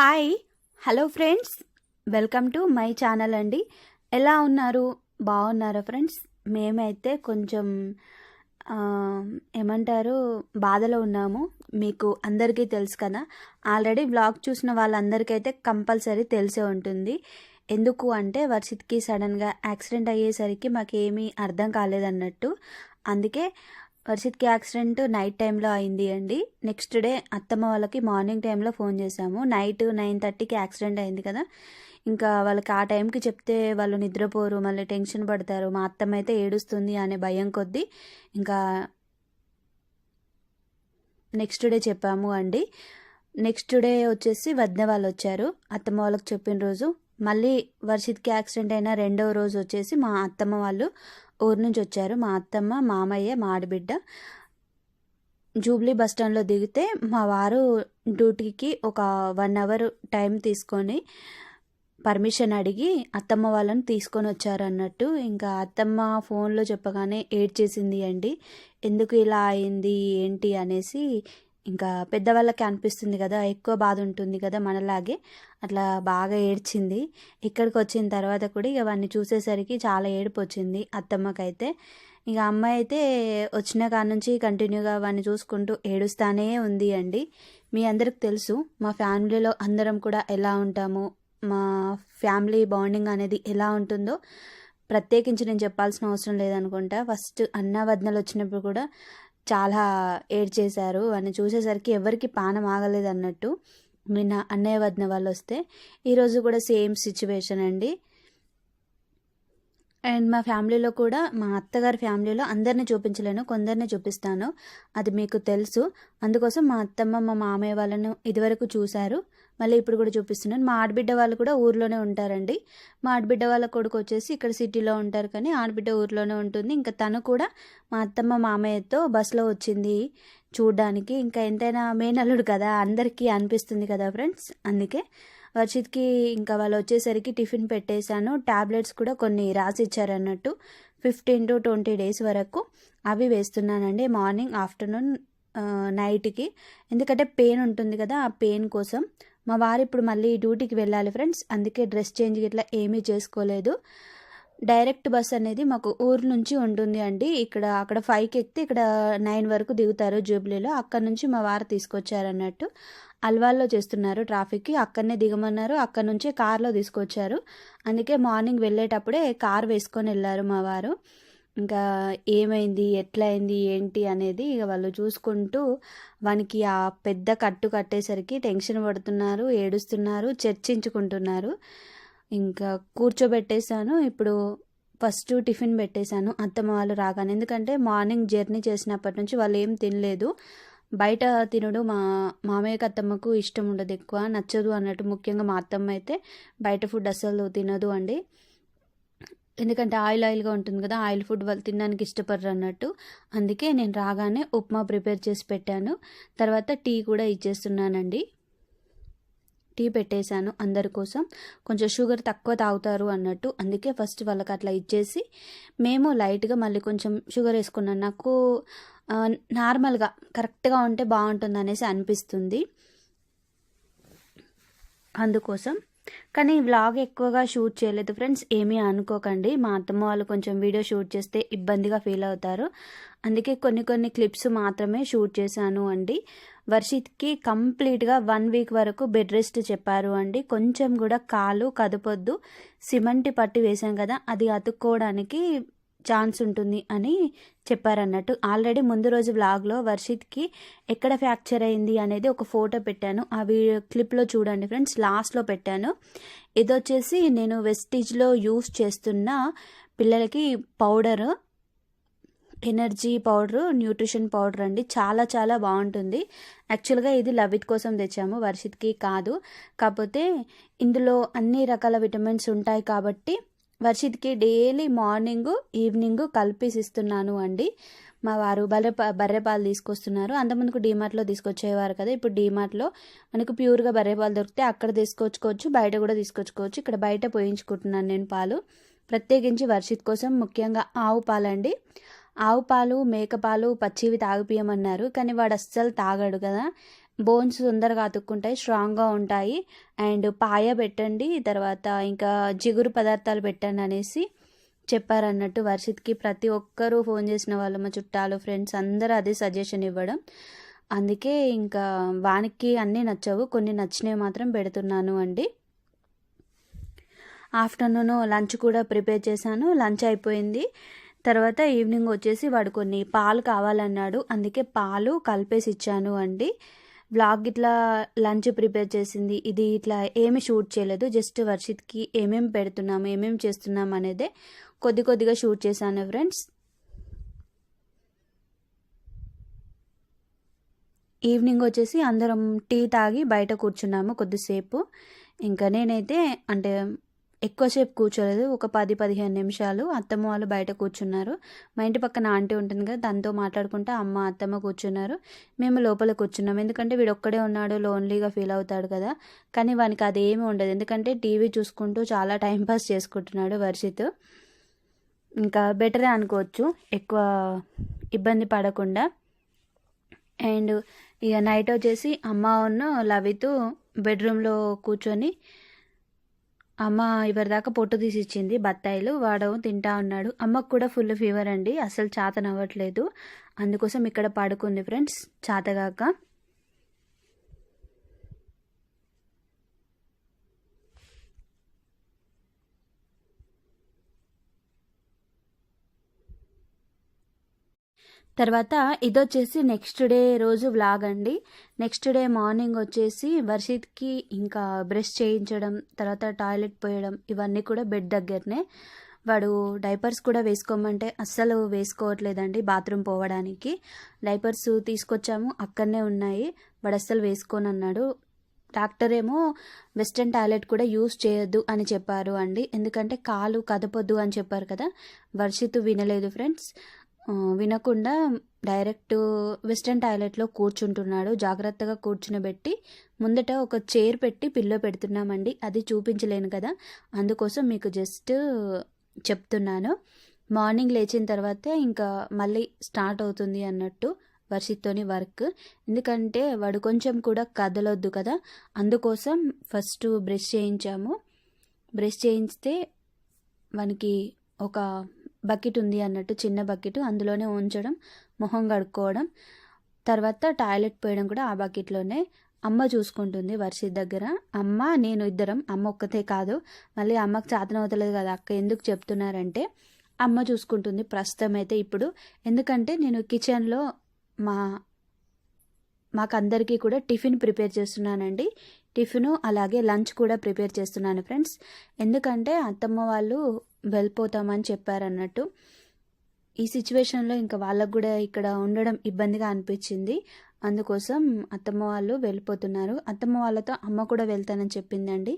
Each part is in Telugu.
Hi. Hello friends. Welcome to my channel అండి. ఎలా ఉన్నారు? బాగున్నారా ఫ్రెండ్స్? మేమైతే కొంచెం ఏమంటారు బాధలో ఉన్నాము. మీకు అందరికీ తెలుసు కదా. ఆల్రెడీ బ్లాగ్ చూసిన వాళ్ళందరికైతే కంపల్సరీ తెలిసే ఉంటుంది. ఎందుకు అంటే వర్షిత్కి సడన్గా యాక్సిడెంట్ అయ్యేసరికి మాకేమీ అర్థం కాలేదన్నట్టు. అందుకే వర్షిత్కి యాక్సిడెంట్ నైట్ టైంలో అయింది అండి. నెక్స్ట్ డే అత్తమ్మ వాళ్ళకి మార్నింగ్ టైంలో ఫోన్ చేశాము. నైట్ నైన్ థర్టీకి యాక్సిడెంట్ అయింది కదా. ఇంకా వాళ్ళకి ఆ టైంకి చెప్తే వాళ్ళు నిద్రపోరు మళ్ళీ టెన్షన్ పడతారు. మా అత్తమ్మ అయితే ఏడుస్తుంది అనే భయం కొద్దీ ఇంకా నెక్స్ట్ డే చెప్పాము అండి. నెక్స్ట్ డే వచ్చేసి వదిన వాళ్ళు వచ్చారు. అత్తమ్మ వాళ్ళకి చెప్పిన రోజు. మళ్ళీ వర్షిత్కి యాక్సిడెంట్ అయిన రెండవ రోజు వచ్చేసి మా అత్తమ్మ వాళ్ళు ఊరు నుంచి వచ్చారు. మా అత్తమ్మ మామయ్య మా ఆడబిడ్డ. జూబ్లీ బస్ స్టాండ్లో దిగితే మా వారు డ్యూటీకి ఒక వన్ అవర్ టైం తీసుకొని పర్మిషన్ అడిగి అత్తమ్మ వాళ్ళని తీసుకొని వచ్చారు అన్నట్టు. ఇంకా అత్తమ్మ ఫోన్లో చెప్పగానే ఏడ్ చేసింది అండి. ఎందుకు ఇలా అయింది? ఏంటి? అనేసి ఇంకా పెద్దవాళ్ళకి అనిపిస్తుంది కదా ఎక్కువ బాధ ఉంటుంది కదా మనలాగే. అట్లా బాగా ఏడ్చింది. ఇక్కడికి వచ్చిన తర్వాత కూడా ఇక వాడిని చూసేసరికి చాలా ఏడుపు వచ్చింది అత్తమ్మకైతే. ఇక అమ్మాయి అయితే వచ్చిన కాడ నుంచి కంటిన్యూగా వాడిని చూసుకుంటూ ఏడుస్తానే ఉంది అండి. మీ అందరికి తెలుసు మా ఫ్యామిలీలో అందరం కూడా ఎలా ఉంటాము మా ఫ్యామిలీ బాండింగ్ అనేది ఎలా ఉంటుందో. ప్రత్యేకించి నేను చెప్పాల్సిన అవసరం లేదనుకుంటా. ఫస్ట్ అన్న వదనలు వచ్చినప్పుడు కూడా చాలా ఏడ్చేశారు. అని చూసేసరికి ఎవరికి పానం ఆగలేదు అన్నట్టు నిన్న అన్నయ్య వదిన వాళ్ళు వస్తే. ఈరోజు కూడా సేమ్ సిచ్యువేషన్ అండి. అండ్ మా ఫ్యామిలీలో కూడా మా అత్తగారి ఫ్యామిలీలో అందరిని చూపించలేను కొందరిని చూపిస్తాను. అది మీకు తెలుసు. అందుకోసం మా అత్తమ్మ మా మామయ్య వాళ్ళను ఇదివరకు చూశారు. మళ్ళీ ఇప్పుడు కూడా చూపిస్తున్నాను. మా ఆడబిడ్డ వాళ్ళు కూడా ఊర్లోనే ఉంటారండి. మా ఆడబిడ్డ వాళ్ళ కొడుకు వచ్చేసి ఇక్కడ సిటీలో ఉంటారు కానీ ఆడబిడ్డ ఊర్లోనే ఉంటుంది. ఇంకా తను కూడా మా అత్తమ్మ మామయ్యతో బస్సులో వచ్చింది చూడ్డానికి. ఇంకా ఎంతైనా మేనల్లుడు కదా అందరికీ అనిపిస్తుంది కదా ఫ్రెండ్స్. అందుకే వర్షిత్కి ఇంకా వాళ్ళు వచ్చేసరికి టిఫిన్ పెట్టేశాను. ట్యాబ్లెట్స్ కూడా కొన్ని రాసి ఇచ్చారన్నట్టు ఫిఫ్టీన్ టు ట్వంటీ డేస్ వరకు అవి వేస్తున్నానండి మార్నింగ్ ఆఫ్టర్నూన్ నైట్కి. ఎందుకంటే పెయిన్ ఉంటుంది కదా ఆ పెయిన్ కోసం మా వారు ఇప్పుడు మళ్ళీ డ్యూటీకి వెళ్ళాలి ఫ్రెండ్స్. అందుకే డ్రెస్ చేంజ్ ఇట్లా ఏమీ చేసుకోలేదు. డైరెక్ట్ బస్ అనేది మాకు ఊరు నుంచి ఉంటుంది అండి. ఇక్కడ అక్కడ ఫైవ్కి ఎక్కితే ఇక్కడ నైన్ వరకు దిగుతారు జూబ్లీలో. అక్కడ నుంచి మా వారు తీసుకొచ్చారన్నట్టు. అల్వాల్లో చేస్తున్నారు ట్రాఫిక్కి. అక్కడనే దిగమన్నారు. అక్కడ నుంచే కార్లో తీసుకొచ్చారు. అందుకే మార్నింగ్ వెళ్ళేటప్పుడే కార్ వేసుకొని వెళ్ళారు మా వారు. ఇంకా ఏమైంది? ఎట్లా అయింది ఏంటి? అనేది ఇక వాళ్ళు చూసుకుంటూ వానికి ఆ పెద్ద కట్టు కట్టేసరికి టెన్షన్ పడుతున్నారు ఏడుస్తున్నారు చర్చించుకుంటున్నారు. ఇంకా కూర్చోబెట్టేశాను. ఇప్పుడు ఫస్ట్ టిఫిన్ పెట్టేశాను అత్తమ్మ వాళ్ళు రాగానే. ఎందుకంటే మార్నింగ్ జర్నీ చేసినప్పటి నుంచి వాళ్ళు ఏం తినలేదు. బయట తినడు. మా మామయ్యకి అత్తమ్మకు ఇష్టం ఉండదు ఎక్కువ. నచ్చదు అన్నట్టు ముఖ్యంగా మా అత్తమ్మ అయితే బయట ఫుడ్ అస్సలు తినదు అండి. ఎందుకంటే ఆయిల్ ఆయిల్గా ఉంటుంది కదా ఆయిల్ ఫుడ్ వాళ్ళు తినడానికి ఇష్టపడరు అన్నట్టు అందుకే నేను రాగానే ఉప్మా ప్రిపేర్ చేసి పెట్టాను. తర్వాత టీ కూడా ఇచ్చేస్తున్నానండి. టీ పెట్టేశాను అందరి కోసం. కొంచెం షుగర్ తక్కువ తాగుతారు అన్నట్టు. అందుకే ఫస్ట్ వాళ్ళకి అట్లా ఇచ్చేసి మేము లైట్గా మళ్ళీ కొంచెం షుగర్ వేసుకున్నాను నాకు నార్మల్గా కరెక్ట్గా ఉంటే బాగుంటుంది అనేసి అనిపిస్తుంది. అందుకోసం కానీ వ్లాగ్ ఎక్కువగా షూట్ చేయలేదు. ఫ్రెండ్స్ ఏమీ అనుకోకండి. మా అత్తమ్మ వాళ్ళు కొంచెం వీడియో షూట్ చేస్తే ఇబ్బందిగా ఫీల్ అవుతారు. అందుకే కొన్ని కొన్ని క్లిప్స్ మాత్రమే షూట్ చేశాను అండి. వర్షిత్కి కంప్లీట్గా వన్ వీక్ వరకు బెడ్ రెస్ట్ చెప్పారు అండి. కొంచెం కూడా కాలు కదపొద్దు సిమెంట్ పట్టి వేసాం కదా అది అతుక్కోవడానికి ఛాన్స్ ఉంటుంది అని చెప్పారన్నట్టు. ఆల్రెడీ ముందు రోజు వ్లాగ్లో వర్షిత్కి ఎక్కడ ఫ్రాక్చర్ అయింది అనేది ఒక ఫోటో పెట్టాను. ఆ వీడియో క్లిప్లో చూడండి ఫ్రెండ్స్ లాస్ట్లో పెట్టాను. ఇది వచ్చేసి నేను వెస్టిజ్లో యూస్ చేస్తున్న పిల్లలకి powder energy powder nutrition powder అండి. చాలా చాలా బాగుంటుంది. యాక్చువల్గా ఇది లవిత్ కోసం తెచ్చాము వర్షిత్కి కాదు. కాకపోతే ఇందులో అన్ని రకాల విటమిన్స్ ఉంటాయి కాబట్టి వర్షిత్కి డైలీ మార్నింగ్ ఈవినింగ్ కలిపేసి ఇస్తున్నాను అండి. మా వారు బర్రె బర్రెపాలు బర్రె పాలు తీసుకొస్తున్నారు. అంతకుముందుకు డీమార్ట్లో తీసుకొచ్చేవారు కదా. ఇప్పుడు డీమార్ట్లో మనకు ప్యూర్గా బర్రె పాలు దొరికితే అక్కడ తీసుకొచ్చుకోవచ్చు బయట కూడా తీసుకొచ్చుకోవచ్చు. ఇక్కడ బయట పోయించుకుంటున్నాను నేను పాలు. ప్రత్యేకించి వర్షిత్ కోసం ముఖ్యంగా ఆవు పాలండి. ఆవు పాలు మేక పాలు పచ్చివి తాగిపియమన్నారు కానీ వాడు అస్సలు తాగాడు కదా. బోన్స్ తొందరగా అతుక్కుంటాయి స్ట్రాంగ్గా ఉంటాయి. అండ్ పాయ పెట్టండి తర్వాత ఇంకా జిగురు పదార్థాలు పెట్టండి అనేసి చెప్పారన్నట్టు వర్షిత్కి ప్రతి ఒక్కరూ ఫోన్ చేసిన వాళ్ళు మా చుట్టాలు ఫ్రెండ్స్ అందరూ అదే సజెషన్ ఇవ్వడం. అందుకే ఇంకా వానికి అన్నీ నచ్చవు కొన్ని నచ్చినవి మాత్రం పెడుతున్నాను అండి. ఆఫ్టర్నూన్ లంచ్ కూడా ప్రిపేర్ చేశాను లంచ్ అయిపోయింది. తర్వాత ఈవినింగ్ వచ్చేసి వాడు కొన్ని పాలు కావాలన్నాడు అందుకే పాలు కలిపేసి ఇచ్చాను అండి. వ్లాగ్ ఇట్లా లంచ్ ప్రిపేర్ చేసింది. ఇది ఇట్లా ఏమి షూట్ చేయలేదు. జస్ట్ వర్షిత్కి ఏమేమి పెడుతున్నాము ఏమేమి చేస్తున్నాం అనేదే కొద్ది కొద్దిగా షూట్ చేశాను ఫ్రెండ్స్. ఈవినింగ్ వచ్చేసి అందరం టీ తాగి బయట కూర్చున్నాము కొద్దిసేపు. ఇంకా నేనైతే అంటే ఎక్కువసేపు కూర్చోలేదు. ఒక పది పదిహేను నిమిషాలు అత్తమ్మ వాళ్ళు బయట కూర్చున్నారు. మా ఇంటి పక్కన ఆంటీ ఉంటుంది కదా దాంతో మాట్లాడుకుంటే అమ్మ అత్తమ్మ కూర్చున్నారు. మేము లోపల కూర్చున్నాం. ఎందుకంటే వీడు ఒక్కడే ఉన్నాడు లోన్లీగా ఫీల్ అవుతాడు కదా. కానీ వానికి అదేమీ ఉండదు. ఎందుకంటే టీవీ చూసుకుంటూ చాలా టైం పాస్ చేసుకుంటున్నాడు వర్షిత్. ఇంకా బెటరే అనుకోవచ్చు. ఎక్కువ ఇబ్బంది పడకుండా. అండ్ ఇక నైట్ వచ్చేసి అమ్మ ఉన్న లవిత్ బెడ్రూమ్లో కూర్చొని అమ్మ ఇవరిదాకా పొట్టు తీసి ఇచ్చింది బత్తాయిలు వాడు తింటా ఉన్నాడు. అమ్మకు కూడా ఫుల్ ఫీవర్ అండి అసలు చాతనవ్వట్లేదు. అందుకోసం ఇక్కడ పడుకుంది ఫ్రెండ్స్ చాతగాక. తర్వాత ఇదొచ్చేసి నెక్స్ట్ డే రోజు వ్లాగ్ అండి. నెక్స్ట్ డే మార్నింగ్ వచ్చేసి వర్షిత్కి ఇంకా బ్రష్ చేయించడం తర్వాత టాయిలెట్ పోయడం ఇవన్నీ కూడా బెడ్ దగ్గరనే. వాడు డైపర్స్ కూడా వేసుకోమంటే అస్సలు వేసుకోవట్లేదండి బాత్రూమ్ పోవడానికి. డైపర్స్ తీసుకొచ్చాము అక్కడనే ఉన్నాయి. వాడు అస్సలు వేసుకోనన్నాడు. డాక్టర్ ఏమో వెస్ట్రన్ టాయిలెట్ కూడా యూస్ చేయొద్దు అని చెప్పారు అండి. ఎందుకంటే కాలు కదపొద్దు అని చెప్పారు కదా. వర్షిత్ వినలేదు ఫ్రెండ్స్ వినకుండా డైరెక్ట్ వెస్ట్రన్ టాయిలెట్లో కూర్చుంటున్నాడు. జాగ్రత్తగా కూర్చునబెట్టి ముందట ఒక చైర్ పెట్టి పిల్లో పెడుతున్నామండి. అది చూపించలేను కదా. అందుకోసం మీకు జస్ట్ చెప్తున్నాను. మార్నింగ్ లేచిన తర్వాత ఇంకా మళ్ళీ స్టార్ట్ అవుతుంది అన్నట్టు వర్షిత్తోని వర్క్. ఎందుకంటే వాడు కొంచెం కూడా కదలొద్దు కదా. అందుకోసం ఫస్ట్ బ్రష్ చేయించాము. బ్రష్ చేయిస్తే వానికి ఒక బకెట్ ఉంది అన్నట్టు చిన్న బకెట్ అందులోనే ఉంచడం మొహం కడుక్కోవడం తర్వాత టాయిలెట్ పోయడం కూడా ఆ బకెట్లోనే. అమ్మ చూసుకుంటుంది వర్షిత్ దగ్గర. అమ్మ నేను ఇద్దరం అమ్మ ఒక్కతే కాదు మళ్ళీ అమ్మకు చాతనవుతలేదు కదా అక్క ఎందుకు చెప్తున్నారంటే అమ్మ చూసుకుంటుంది ప్రస్తుతం అయితే ఇప్పుడు. ఎందుకంటే నేను కిచెన్లో మా మాకందరికీ కూడా టిఫిన్ ప్రిపేర్ చేస్తున్నానండి. టిఫిను అలాగే లంచ్ కూడా ప్రిపేర్ చేస్తున్నాను ఫ్రెండ్స్. ఎందుకంటే అత్తమ్మ వాళ్ళు వెళ్ళిపోతామని చెప్పారన్నట్టు. ఈ సిచ్యువేషన్లో ఇంకా వాళ్ళకు కూడా ఇక్కడ ఉండడం ఇబ్బందిగా అనిపించింది. అందుకోసం అత్తమ్మ వాళ్ళు వెళ్ళిపోతున్నారు. అత్తమ్మ వాళ్ళతో అమ్మ కూడా వెళ్తానని చెప్పిందండి.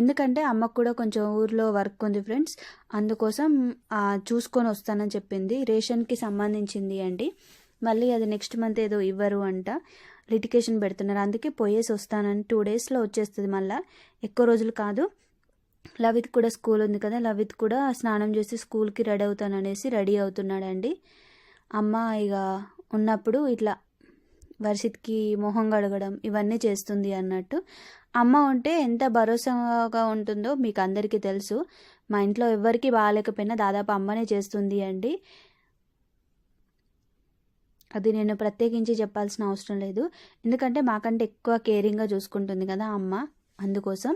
ఎందుకంటే అమ్మకు కూడా కొంచెం ఊర్లో వర్క్ ఉంది ఫ్రెండ్స్. అందుకోసం చూసుకొని వస్తానని చెప్పింది. రేషన్కి సంబంధించింది అండి. మళ్ళీ అది నెక్స్ట్ మంత్ ఏదో ఇవ్వరు అంట. లిటికేషన్ పెడుతున్నారు. అందుకే పోయేసి వస్తానని టూ డేస్లో వచ్చేస్తుంది మళ్ళీ. ఎక్కువ రోజులు కాదు. లవిత్ కూడా స్కూల్ ఉంది కదా లవిత్ కూడా స్నానం చేసి స్కూల్కి రెడీ అవుతాననేసి రెడీ అవుతున్నాడండి. అమ్మ ఇక ఉన్నప్పుడు ఇట్లా వర్షిత్కి మొహం కడగడం ఇవన్నీ చేస్తుంది అన్నట్టు. అమ్మ ఉంటే ఎంత భరోసాగా ఉంటుందో మీకు అందరికీ తెలుసు. మా ఇంట్లో ఎవరికి బాగాలేకపోయినా దాదాపు అమ్మనే చేస్తుంది అండి. అది నేను ప్రత్యేకించి చెప్పాల్సిన అవసరం లేదు. ఎందుకంటే మాకంటే ఎక్కువ కేరింగ్గా చూసుకుంటుంది కదా అమ్మ. అందుకోసం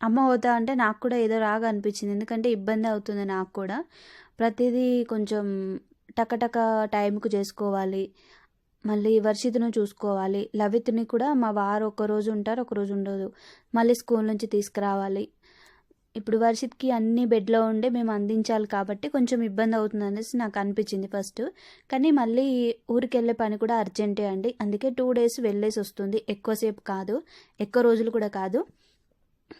అమ్మ పోతా అంటే నాకు కూడా ఏదో రాగా అనిపించింది. ఎందుకంటే ఇబ్బంది అవుతుంది నాకు కూడా. ప్రతిదీ కొంచెం టకటక టైంకు చేసుకోవాలి. మళ్ళీ వర్షితును చూసుకోవాలి. లవిత్ని కూడా మా వారు ఒక రోజు ఉంటారు ఒక రోజు ఉండదు. మళ్ళీ స్కూల్ నుంచి తీసుకురావాలి. ఇప్పుడు వర్షిత్కి అన్ని బెడ్లో ఉండే మేము అందించాలి కాబట్టి కొంచెం ఇబ్బంది అవుతుంది అనేసి నాకు అనిపించింది ఫస్ట్. కానీ మళ్ళీ ఊరికి వెళ్ళే పని కూడా అర్జెంటే అండి. అందుకే టూ డేస్ వెళ్ళేసి వస్తుంది. ఎక్కువసేపు కాదు. ఎక్కువ రోజులు కూడా కాదు.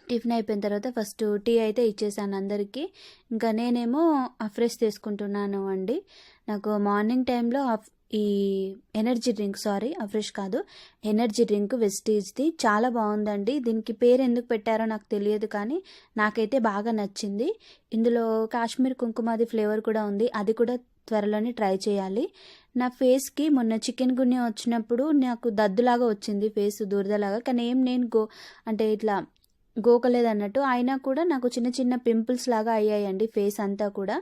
టిఫిన్ అయిపోయిన తర్వాత ఫస్ట్ టీ అయితే ఇచ్చేసాను అందరికీ. ఇంకా నేనేమో ఫ్రెష్ తీసుకుంటున్నాను అండి. నాకు మార్నింగ్ టైంలో ఈ ఎనర్జీ డ్రింక్ సారీ అఫ్రెష్ కాదు. ఎనర్జీ డ్రింక్ వెస్టీజ్ది చాలా బాగుందండి. దీనికి పేరు ఎందుకు పెట్టారో నాకు తెలియదు కానీ నాకైతే బాగా నచ్చింది. ఇందులో కాశ్మీర్ కుంకుమాది ఫ్లేవర్ కూడా ఉంది. అది కూడా త్వరలోనే ట్రై చేయాలి. నా ఫేస్కి మొన్న చికెన్ గున్య వచ్చినప్పుడు నాకు దద్దులాగా వచ్చింది ఫేస్ దురదలాగా. కానీ ఏం నేను గో అంటే ఇట్లా గోకలేదన్నట్టు. అయినా కూడా నాకు చిన్న చిన్న పింపుల్స్ లాగా అయ్యాయండి ఫేస్ అంతా కూడా.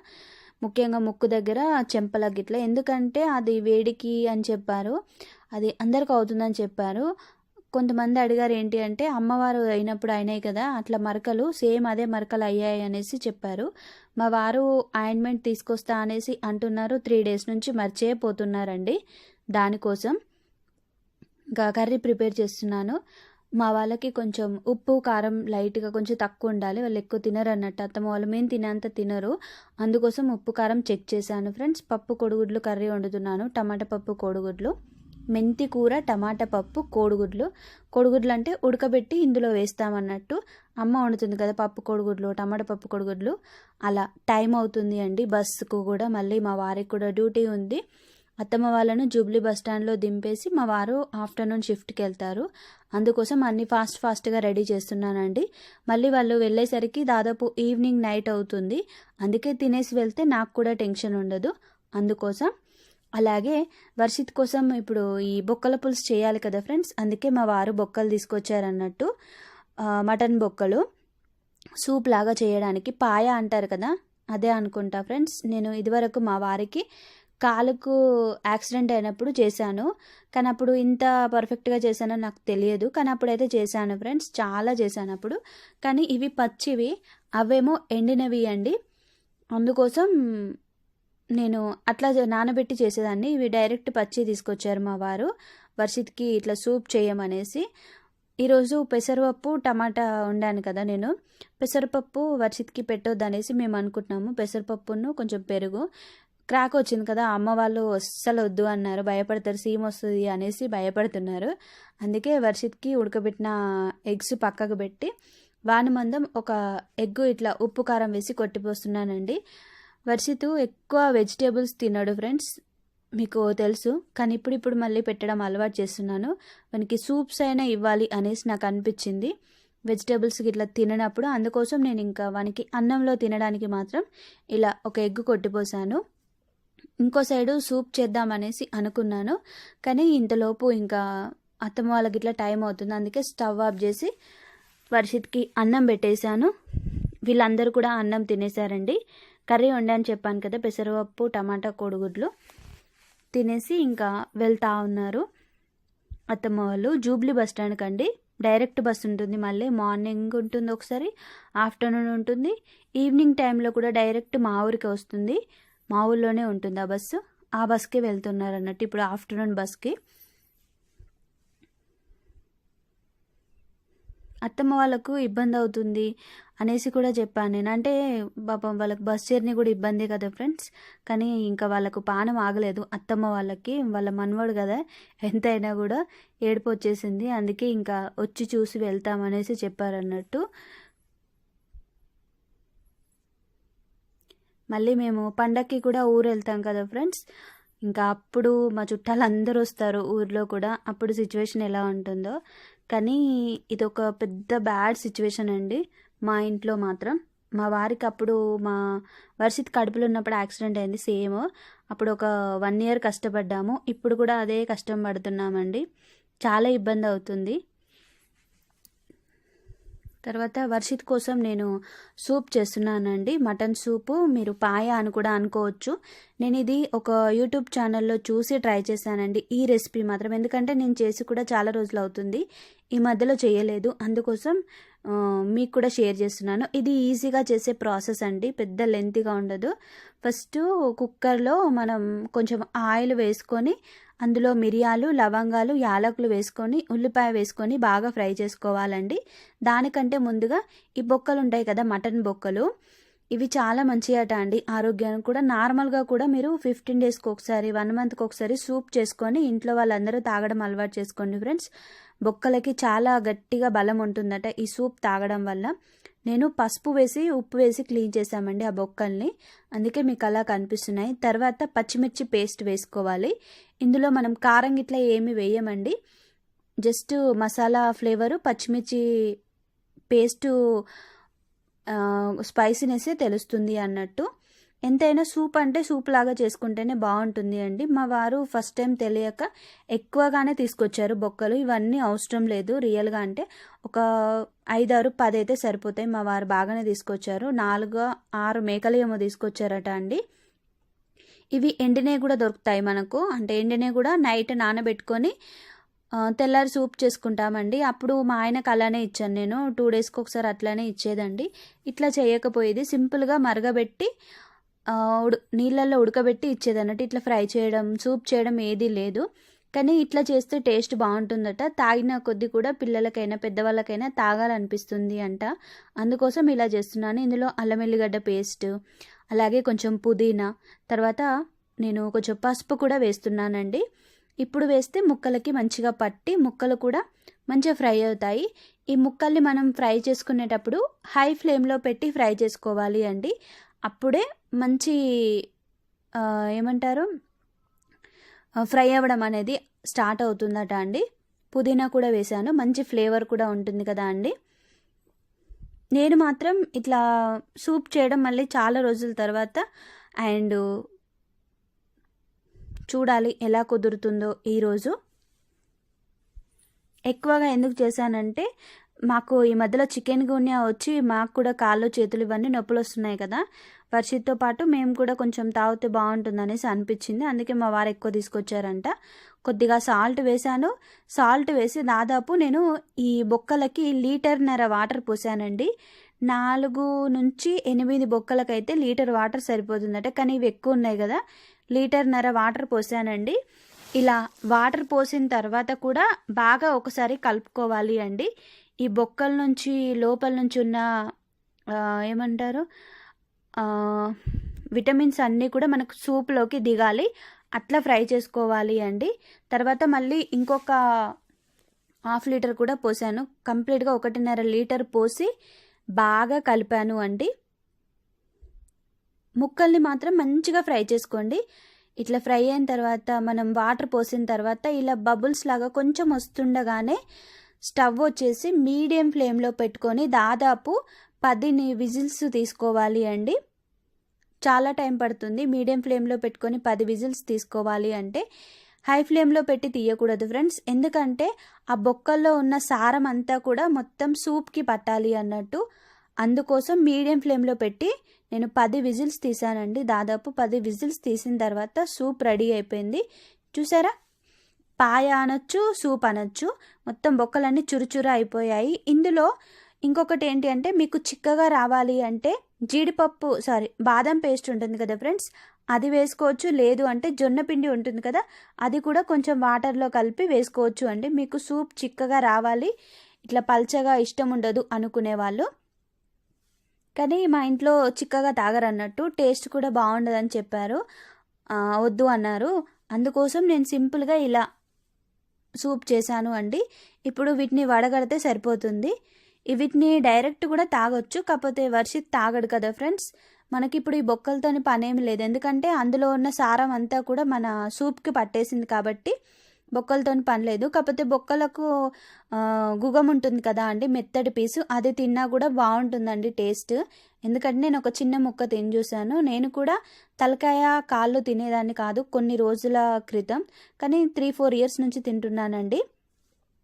ముఖ్యంగా ముక్కు దగ్గర చెంపల గిట్ల. ఎందుకంటే అది వేడికి అని చెప్పారు. అది అందరికి అవుతుందని చెప్పారు. కొంతమంది అడిగారు ఏంటి అంటే అమ్మవారు అయినప్పుడు అయినాయి కదా అట్లా మరకలు సేమ్ అదే మరకలు అయ్యాయి అనేసి చెప్పారు. మా వారు ఆయింట్మెంట్ తీసుకొస్తా అనేసి అంటున్నారు. త్రీ డేస్ నుంచి మర్చే పోతున్నారండి దానికోసం. ఇంకా కర్రీ ప్రిపేర్ చేస్తున్నాను. మా వాళ్ళకి కొంచెం ఉప్పు కారం లైట్గా కొంచెం తక్కువ ఉండాలి. వాళ్ళు ఎక్కువ తినరు అన్నట్టు అత్తమ్మ వాళ్ళు మేము తినేంత తినరు. అందుకోసం ఉప్పు కారం చెక్ చేశాను ఫ్రెండ్స్. పప్పు కోడిగుడ్లు కర్రీ వండుతున్నాను. టమాటా పప్పు కోడిగుడ్లు. మెంతి కూర టమాటా పప్పు కోడిగుడ్లు. కోడిగుడ్లు అంటే ఉడకబెట్టి ఇందులో వేస్తామన్నట్టు అమ్మ వండుతుంది కదా పప్పు కోడిగుడ్లు టమాటా పప్పు కోడిగుడ్లు. అలా టైం అవుతుంది అండి బస్సుకు కూడా. మళ్ళీ మా వారికి కూడా డ్యూటీ ఉంది. అత్తమ్మ వాళ్ళను జూబ్లీ బస్ స్టాండ్లో దింపేసి మా వారు ఆఫ్టర్నూన్ షిఫ్ట్కి వెళ్తారు అందుకోసం అన్ని ఫాస్ట్ ఫాస్ట్గా రెడీ చేస్తున్నానండి. మళ్ళీ వాళ్ళు వెళ్ళేసరికి దాదాపు ఈవినింగ్ నైట్ అవుతుంది. అందుకే తినేసి వెళ్తే నాకు కూడా టెన్షన్ ఉండదు. అందుకోసం అలాగే వర్షిత్ కోసం ఇప్పుడు ఈ బొక్కల పులుసు చేయాలి కదా ఫ్రెండ్స్ అందుకే మా వారు బొక్కలు తీసుకొచ్చారన్నట్టు. మటన్ బొక్కలు సూప్ లాగా చేయడానికి పాయ అంటారు కదా అదే అనుకుంటా ఫ్రెండ్స్. నేను ఇదివరకు మా వారికి కాలుకు యాక్సిడెంట్ అయినప్పుడు చేశాను. కానీ అప్పుడు ఇంత పర్ఫెక్ట్గా చేశానో నాకు తెలియదు. కానీ అప్పుడైతే చేశాను ఫ్రెండ్స్. చాలా చేశాను అప్పుడు. కానీ ఇవి పచ్చివి. అవేమో ఎండినవి అండి. అందుకోసం నేను అట్లా నానబెట్టి చేసేదాన్ని. ఇవి డైరెక్ట్ పచ్చి తీసుకొచ్చారు మా వారు. వర్షిత్కి ఇట్లా సూప్ చేయమనేసి. ఈరోజు పెసరపప్పు టమాటా వండాను కదా నేను. పెసరపప్పు వర్షిత్కి పెట్టొద్దు అనేసి మేము అనుకుంటున్నాము పెసరపప్పును కొంచెం పెరుగు. క్రాక్ వచ్చింది కదా అమ్మ వాళ్ళు అస్సలు వద్దు అన్నారు భయపడతారు సీమ్ వస్తుంది అనేసి భయపడుతున్నారు. అందుకే వర్షిత్కి ఉడకబెట్టిన ఎగ్స్ పక్కకు పెట్టి వానమందం ఒక ఎగ్ ఇట్లా ఉప్పు కారం వేసి కొట్టిపోస్తున్నానండి. వర్షిత్ ఎక్కువ వెజిటేబుల్స్ తిన్నాడు ఫ్రెండ్స్ మీకు తెలుసు. కానీ ఇప్పుడు ఇప్పుడు మళ్ళీ పెట్టడం అలవాటు చేస్తున్నాను. మనకి సూప్స్ అయినా ఇవ్వాలి అనేసి నాకు అనిపించింది. వెజిటేబుల్స్ ఇట్లా తిననప్పుడు అందుకోసం నేను ఇంకా వానికి అన్నంలో తినడానికి మాత్రం ఇలా ఒక ఎగ్ కొట్టిపోసాను. ఇంకో సైడు సూప్ చేద్దామనేసి అనుకున్నాను. కానీ ఇంతలోపు ఇంకా అత్తమ్మ వాళ్ళకి ఇట్లా టైం అవుతుంది. అందుకే స్టవ్ ఆఫ్ చేసి వర్షిత్కి అన్నం పెట్టేశాను. వీళ్ళందరూ కూడా అన్నం తినేశారండి. కర్రీ వండాను చెప్పాను కదా పెసరపప్పు టమాటా కోడిగుడ్లు తినేసి ఇంకా వెళ్తా ఉన్నారు అత్తమ్మ వాళ్ళు. జూబ్లీ బస్ స్టాండ్కి అండి డైరెక్ట్ బస్ ఉంటుంది మళ్ళీ. మార్నింగ్ ఉంటుంది ఒకసారి ఆఫ్టర్నూన్ ఉంటుంది. ఈవినింగ్ టైంలో కూడా డైరెక్ట్ మా ఊరికి వస్తుంది. మా ఊళ్ళోనే ఉంటుంది ఆ బస్సు. ఆ బస్కే వెళ్తున్నారు అన్నట్టు ఇప్పుడు ఆఫ్టర్నూన్ బస్కి. అత్తమ్మ వాళ్ళకు ఇబ్బంది అవుతుంది అనేసి కూడా చెప్పాను నేను. అంటే పాపం వాళ్ళకి బస్ జర్నీ కూడా ఇబ్బంది కదా ఫ్రెండ్స్. కానీ ఇంకా వాళ్ళకు పానం ఆగలేదు అత్తమ్మ వాళ్ళకి. వాళ్ళ మనవాడు కదా ఎంతైనా కూడా ఏడుపు వచ్చేసింది. అందుకే ఇంకా వచ్చి చూసి వెళ్తామనేసి చెప్పారన్నట్టు. మళ్ళీ మేము పండక్కి కూడా ఊరు వెళ్తాం కదా ఫ్రెండ్స్. ఇంకా అప్పుడు మా చుట్టాలు అందరూ వస్తారు ఊర్లో కూడా. అప్పుడు సిచ్యువేషన్ ఎలా ఉంటుందో. కానీ ఇది ఒక పెద్ద బ్యాడ్ సిచ్యువేషన్ అండి. మా ఇంట్లో మాత్రం. మా వారికి అప్పుడు మా వర్షిత్ కడుపులో ఉన్నప్పుడు యాక్సిడెంట్ అయింది సేమ్ అప్పుడు ఒక వన్ ఇయర్ కష్టపడ్డాము. ఇప్పుడు కూడా అదే కష్టం పడుతున్నామండి. చాలా ఇబ్బంది అవుతుంది. తర్వాత వర్షిత్ కోసం నేను సూప్ చేస్తున్నానండి. మటన్ సూపు మీరు పాయ అని కూడా అనుకోవచ్చు. నేను ఇది ఒక యూట్యూబ్ ఛానల్లో చూసి ట్రై చేశానండి. ఈ రెసిపీ మాత్రం. ఎందుకంటే నేను చేసి కూడా చాలా రోజులు అవుతుంది. ఈ మధ్యలో చేయలేదు. అందుకోసం మీకు కూడా షేర్ చేస్తున్నాను. ఇది ఈజీగా చేసే ప్రాసెస్ అండి. పెద్ద లెంతీగా ఉండదు. ఫస్ట్ కుక్కర్లో మనం కొంచెం ఆయిల్ వేసుకొని అందులో మిరియాలు లవంగాలు యాలకులు వేసుకొని ఉల్లిపాయ వేసుకొని బాగా ఫ్రై చేసుకోవాలండి. దానికంటే ముందుగా ఈ బొక్కలు ఉంటాయి కదా మటన్ బొక్కలు. ఇవి చాలా మంచి అట అండి ఆరోగ్యానికి కూడా. నార్మల్గా కూడా మీరు ఫిఫ్టీన్ డేస్కి ఒకసారి వన్ మంత్కి ఒకసారి సూప్ చేసుకొని ఇంట్లో వాళ్ళందరూ తాగడం అలవాటు చేసుకోండి ఫ్రెండ్స్. బొక్కలకి చాలా గట్టిగా బలం ఉంటుందట ఈ సూప్ తాగడం వల్ల. నేను పసుపు వేసి ఉప్పు వేసి క్లీన్ చేసామండి ఆ బొక్కల్ని. అందుకే మీకు అలా కనిపిస్తున్నాయి. తర్వాత పచ్చిమిర్చి పేస్ట్ వేసుకోవాలి. ఇందులో మనం కారం ఇట్లా ఏమి వేయమండి. జస్ట్ మసాలా ఫ్లేవరు పచ్చిమిర్చి పేస్టు స్పైసీనెస్ తెలుస్తుంది అన్నట్టు. ఎంతైనా సూప్ అంటే సూప్ లాగా చేసుకుంటేనే బాగుంటుంది అండి. మా వారు ఫస్ట్ టైం తెలియక ఎక్కువగానే తీసుకొచ్చారు బొక్కలు. ఇవన్నీ అవసరం లేదు. రియల్గా అంటే ఒక ఐదారు పది అయితే సరిపోతాయి. మా వారు బాగానే తీసుకొచ్చారు. నాలుగు ఆరు మేకలు ఏమో తీసుకొచ్చారట అండి. ఇవి ఎండినవి కూడా దొరుకుతాయి మనకు. అంటే ఎండినవి కూడా నైట్ నానబెట్టుకొని తెల్లారి సూప్ చేసుకుంటామండి. అప్పుడు మా ఆయనకు అలానే ఇచ్చాను నేను. టూ డేస్కి ఒకసారి అట్లానే ఇచ్చేదండి. ఇట్లా చేయకపోయేది. సింపుల్గా మరగబెట్టి ఉడు నీళ్ళల్లో ఉడకబెట్టి ఇచ్చేది అన్నట్టు ఇట్లా ఫ్రై చేయడం సూప్ చేయడం ఏదీ లేదు. కానీ ఇట్లా చేస్తే టేస్ట్ బాగుంటుందట. తాగిన కొద్ది కూడా పిల్లలకైనా పెద్దవాళ్ళకైనా తాగాలనిపిస్తుంది అంట. అందుకోసం ఇలా చేస్తున్నాను. ఇందులో అల్లం ఎల్లిగడ్డ పేస్ట్ అలాగే కొంచెం పుదీనా తర్వాత నేను కొంచెం పసుపు కూడా వేస్తున్నానండి. ఇప్పుడు వేస్తే ముక్కలకి మంచిగా పట్టి ముక్కలు కూడా మంచిగా ఫ్రై అవుతాయి. ఈ ముక్కల్ని మనం ఫ్రై చేసుకునేటప్పుడు హై ఫ్లేమ్లో పెట్టి ఫ్రై చేసుకోవాలి అండి. అప్పుడే మంచి ఏమంటారు? ఫ్రై అవ్వడం అనేది స్టార్ట్ అవుతుందట అండి. పుదీనా కూడా వేశాను. మంచి ఫ్లేవర్ కూడా ఉంటుంది కదా అండి. నేను మాత్రం ఇట్లా సూప్ చేయడం మళ్ళీ చాలా రోజుల తర్వాత అండ్ చూడాలి ఎలా కుదురుతుందో ఈరోజు. ఎక్కువగా ఎందుకు చేశానంటే మాకు ఈ మధ్యలో చికెన్ గున్యా వచ్చి మాకు కూడా కాళ్ళు చేతులు ఇవన్నీ నొప్పులు వస్తున్నాయి కదా. వర్షిత్తో పాటు మేము కూడా కొంచెం తాగితే బాగుంటుంది అనేసి అనిపించింది. అందుకే మా వారు ఎక్కువ తీసుకొచ్చారంట. కొద్దిగా సాల్ట్ వేశాను. సాల్ట్ వేసి దాదాపు నేను ఈ బొక్కలకి లీటర్నర వాటర్ పోసానండి. నాలుగు నుంచి ఎనిమిది బొక్కలకైతే లీటర్ వాటర్ సరిపోతుందట. కానీ ఇవి ఎక్కువ ఉన్నాయి కదా. లీటర్నర వాటర్ పోసానండి. ఇలా వాటర్ పోసిన తర్వాత కూడా బాగా ఒకసారి కలుపుకోవాలి అండి. ఈ బొక్కల నుంచి లోపల నుంచి ఉన్న ఏమంటారు? విటమిన్స్ అన్నీ కూడా మనకు సూప్లోకి దిగాలి. అట్లా ఫ్రై చేసుకోవాలి అండి. తర్వాత మళ్ళీ ఇంకొక హాఫ్ లీటర్ కూడా పోసాను. కంప్లీట్గా ఒకటిన్నర లీటర్ పోసి బాగా కలిపాను అండి. ముక్కల్ని మాత్రం మంచిగా ఫ్రై చేసుకోండి. ఇట్లా ఫ్రై అయిన తర్వాత మనం వాటర్ పోసిన తర్వాత ఇలా బబుల్స్ లాగా కొంచెం వస్తుండగానే స్టవ్ వచ్చేసి మీడియం ఫ్లేమ్లో పెట్టుకొని దాదాపు పదిని విజిల్స్ తీసుకోవాలి అండి. చాలా టైం పడుతుంది. మీడియం ఫ్లేమ్లో పెట్టుకొని పది విజిల్స్ తీసుకోవాలి అంటే హై ఫ్లేమ్లో పెట్టి తీయకూడదు ఫ్రెండ్స్. ఎందుకంటే ఆ బొక్కల్లో ఉన్న సారం అంతా కూడా మొత్తం సూప్కి పట్టాలి అన్నట్టు. అందుకోసం మీడియం ఫ్లేమ్లో పెట్టి నేను పది విజిల్స్ తీసానండి దాదాపు పది విజిల్స్ తీసిన తర్వాత సూప్ రెడీ అయిపోయింది. చూసారా? పాయ అనొచ్చు సూప్ అనొచ్చు. మొత్తం బొక్కలన్నీ చురుచుర అయిపోయాయి. ఇందులో ఇంకొకటి ఏంటి అంటే మీకు చిక్కగా రావాలి అంటే జీడిపప్పు సారీ బాదం పేస్ట్ ఉంటుంది కదా ఫ్రెండ్స్? అది వేసుకోవచ్చు. లేదు అంటే జొన్న పిండి ఉంటుంది కదా అది కూడా కొంచెం వాటర్లో కలిపి వేసుకోవచ్చు. అండి మీకు సూప్ చిక్కగా రావాలి. ఇట్లా పల్చగా ఇష్టం ఉండదు అనుకునే వాళ్ళు. కానీ మా ఇంట్లో చిక్కగా తాగరన్నట్టు టేస్ట్ కూడా బాగుండదని చెప్పారు. వద్దు అన్నారు. అందుకోసం నేను సింపుల్గా ఇలా సూప్ చేశాను అండి. ఇప్పుడు వీటిని వడగడితే సరిపోతుంది. వీటిని డైరెక్ట్ కూడా తాగొచ్చు కాకపోతే వర్షిత్ తాగడు కదా ఫ్రెండ్స్. మనకి ఇప్పుడు ఈ బొక్కలతోని పనేమి లేదు. ఎందుకంటే అందులో ఉన్న సారం అంతా కూడా మన సూప్కి పట్టేసింది కాబట్టి బొక్కలతో పనిలేదు కాకపోతే బొక్కలకు గుగం ఉంటుంది కదా అండి మెత్తటి పీసు. అది తిన్నా కూడా బాగుంటుందండి టేస్ట్. ఎందుకంటే నేను ఒక చిన్న ముక్క తిని చూశాను నేను కూడా తలకాయ కాళ్ళు తినేదాన్ని కాదు కొన్ని రోజుల క్రితం. కానీ త్రీ ఫోర్ ఇయర్స్ నుంచి తింటున్నానండి.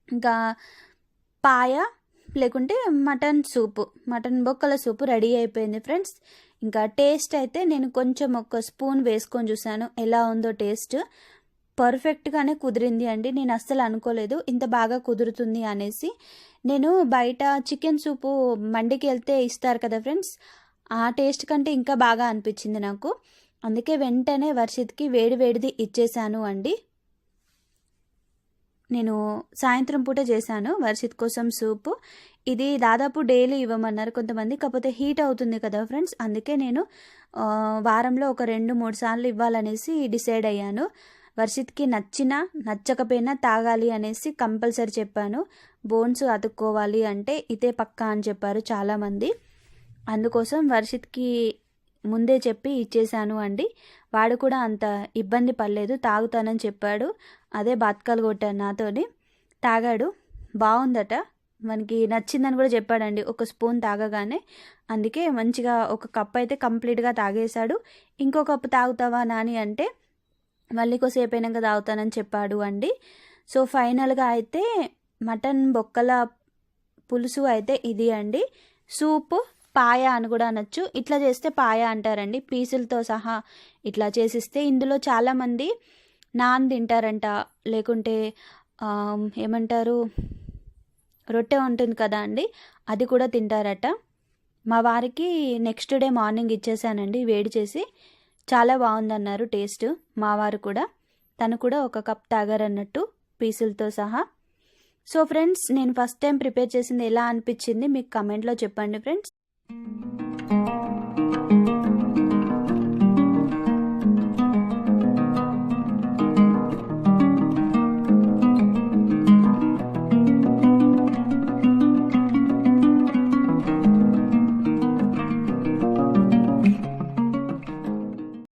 ఇంకా పాయ లేకుంటే మటన్ సూపు మటన్ బొక్కల సూపు రెడీ అయిపోయింది ఫ్రెండ్స్. ఇంకా టేస్ట్ అయితే నేను కొంచెం ఒక స్పూన్ వేసుకొని చూసాను ఎలా ఉందో టేస్ట్. పర్ఫెక్ట్గానే కుదిరింది అండి. నేను అస్సలు అనుకోలేదు. ఇంత బాగా కుదురుతుంది అనేసి. నేను బయట చికెన్ సూపు మండికి వెళ్తే ఇస్తారు కదా ఫ్రెండ్స్. ఆ టేస్ట్ కంటే ఇంకా బాగా అనిపించింది నాకు. అందుకే వెంటనే వర్షిత్కి వేడి వేడిది ఇచ్చేసాను అండి. నేను సాయంత్రం పూట చేశాను వర్షిత్ కోసం సూపు. ఇది దాదాపు డైలీ ఇవ్వమన్నారు కొంతమంది. కాకపోతే హీట్ అవుతుంది కదా ఫ్రెండ్స్. అందుకే నేను వారంలో ఒక రెండు మూడు సార్లు ఇవ్వాలనేసి డిసైడ్ అయ్యాను. వర్షిత్కి నచ్చినా నచ్చకపోయినా తాగాలి అనేసి కంపల్సరీ చెప్పాను. బోన్స్ అతుక్కోవాలి అంటే ఇదే పక్కా అని చెప్పారు చాలామంది. అందుకోసం వర్షిత్కి ముందే చెప్పి ఇచ్చేశాను అండి. వాడు కూడా అంత ఇబ్బంది పడలేదు తాగుతానని చెప్పాడు. అదే బాత్కాలు కొట్టాను నాతోని. తాగాడు. బాగుందట. మనకి నచ్చిందని కూడా చెప్పాడండి. ఒక స్పూన్ తాగగానే. అందుకే మంచిగా ఒక కప్ అయితే కంప్లీట్గా తాగేశాడు. ఇంకో కప్ తాగుతావా నాని అంటే మళ్ళీ కొసేపు అయినాక తాగుతానని చెప్పాడు అండి. సో ఫైనల్గా అయితే మటన్ బొక్కల పులుసు అయితే ఇది అండి. సూప్ పాయ అని కూడా అనొచ్చు. ఇట్లా చేస్తే పాయ అంటారండి. పీసులతో సహా ఇట్లా చేసిస్తే ఇందులో చాలామంది నాన్ తింటారంట. లేకుంటే ఏమంటారు రొట్టె ఉంటుంది కదా అండి అది కూడా తింటారట. మా వారికి నెక్స్ట్ డే మార్నింగ్ ఇచ్చేసానండి వేడి చేసి. చాలా బాగుందన్నారు టేస్ట్. మావారు కూడా. తను కూడా ఒక కప్ తాగారన్నట్టు పీసులతో సహా. సో ఫ్రెండ్స్ నేను ఫస్ట్ టైం ప్రిపేర్ చేసింది ఎలా అనిపించింది మీకు కమెంట్లో చెప్పండి ఫ్రెండ్స్.